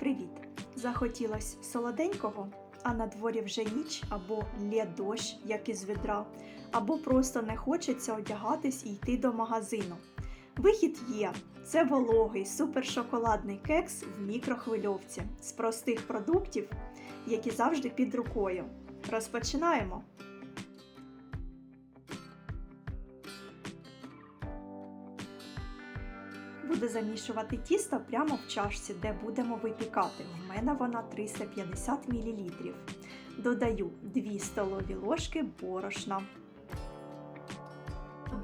Привіт! Захотілось солоденького, а на дворі вже ніч або лє дощ, як із відра, або просто не хочеться одягатись і йти до магазину. Вихід є. Це вологий супершоколадний кекс в мікрохвильовці з простих продуктів, які завжди під рукою. Розпочинаємо! Буду замішувати тісто прямо в чашці, де будемо випікати. В мене вона 350 мл. Додаю 2 столові ложки борошна,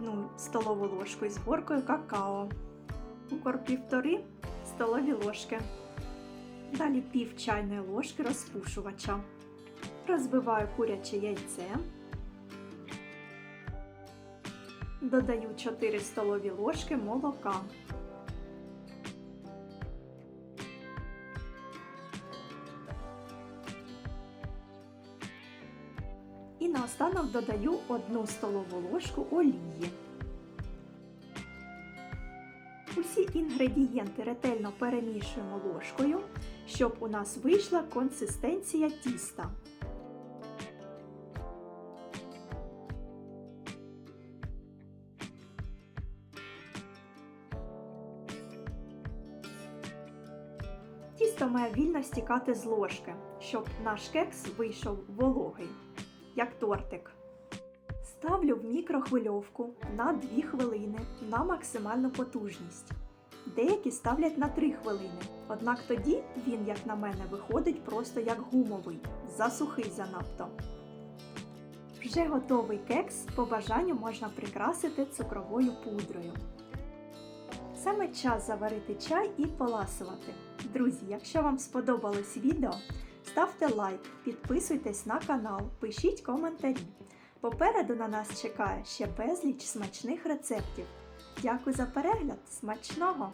1 столову ложку із горкою какао, цукор 1,5 столові ложки. Далі пів чайної ложки розпушувача. Розбиваю куряче яйце. Додаю 4 столові ложки молока. І наостанок додаю 1 столову ложку олії. Усі інгредієнти ретельно перемішуємо ложкою, щоб у нас вийшла консистенція тіста. Тісто має вільно стікати з ложки, щоб наш кекс вийшов вологий, як тортик. Ставлю в мікрохвильовку на 2 хвилини на максимальну потужність. Деякі ставлять на 3 хвилини, однак тоді він, як на мене, виходить просто як гумовий, засухий занадто. Вже готовий кекс по бажанню можна прикрасити цукровою пудрою. Саме час заварити чай і поласувати. Друзі, якщо вам сподобалось відео, ставте лайк, підписуйтесь на канал, пишіть коментарі. Попереду на нас чекає ще безліч смачних рецептів. Дякую за перегляд! Смачного!